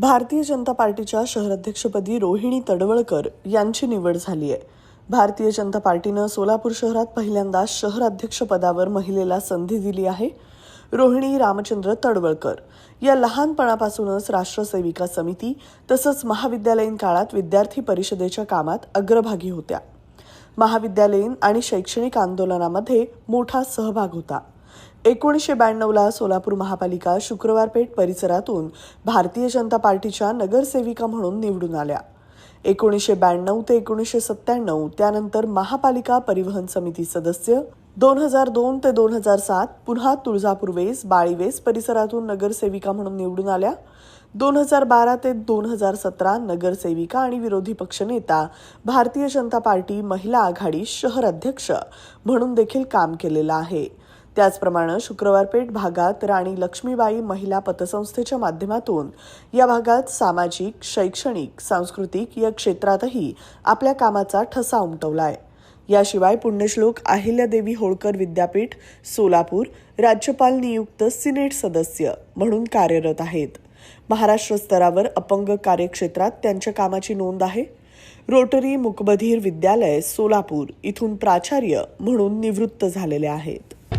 भारतीय जनता पार्टीच्या शहराध्यक्षपदी रोहिणी तडवळकर यांची निवड झाली आहे. भारतीय जनता पार्टीनं सोलापूर शहरात पहिल्यांदा शहराध्यक्षपदावर महिलेला संधी दिली आहे. रोहिणी रामचंद्र तडवळकर या लहानपणापासूनच राष्ट्रसेविका समिती तसंच महाविद्यालयीन काळात विद्यार्थी परिषदेच्या कामात अग्रभागी होत्या. महाविद्यालयीन आणि शैक्षणिक आंदोलनामध्ये मोठा सहभाग होता. एकोणीसशे ब्याण्णवला सोलापूर महापालिका शुक्रवार पेठ परिसरातून भारतीय जनता पार्टीच्या नगरसेविका म्हणून निवडून आल्या. एकोणीसशे ब्याण्णव ते एकोणीसशे सत्त्याण्णव त्यानंतर महापालिका परिवहन समिती सदस्य. दोन हजार दोन ते दोन हजार सात पुन्हा तुळजापूर वेस बाळीवेस परिसरातून नगरसेविका म्हणून निवडून आल्या. दोन हजार बारा ते दोन हजार सतरा नगरसेविका आणि विरोधी पक्षनेता भारतीय जनता पार्टी महिला आघाडी शहर अध्यक्ष म्हणून देखील काम केलेलं आहे. त्याचप्रमाणे शुक्रवार पेठ भागात राणी लक्ष्मीबाई महिला पतसंस्थेच्या माध्यमातून या भागात सामाजिक शैक्षणिक सांस्कृतिक या क्षेत्रातही आपल्या कामाचा ठसा उमटवलाय. याशिवाय पुण्यश्लोक अहिल्यादेवी होळकर विद्यापीठ सोलापूर राज्यपाल नियुक्त सिनेट सदस्य म्हणून कार्यरत आहेत. महाराष्ट्र स्तरावर अपंग कार्यक्षेत्रात त्यांच्या कामाची नोंद आहे. रोटरी मुकबधीर विद्यालय सोलापूर इथून प्राचार्य म्हणून निवृत्त झालेले आहेत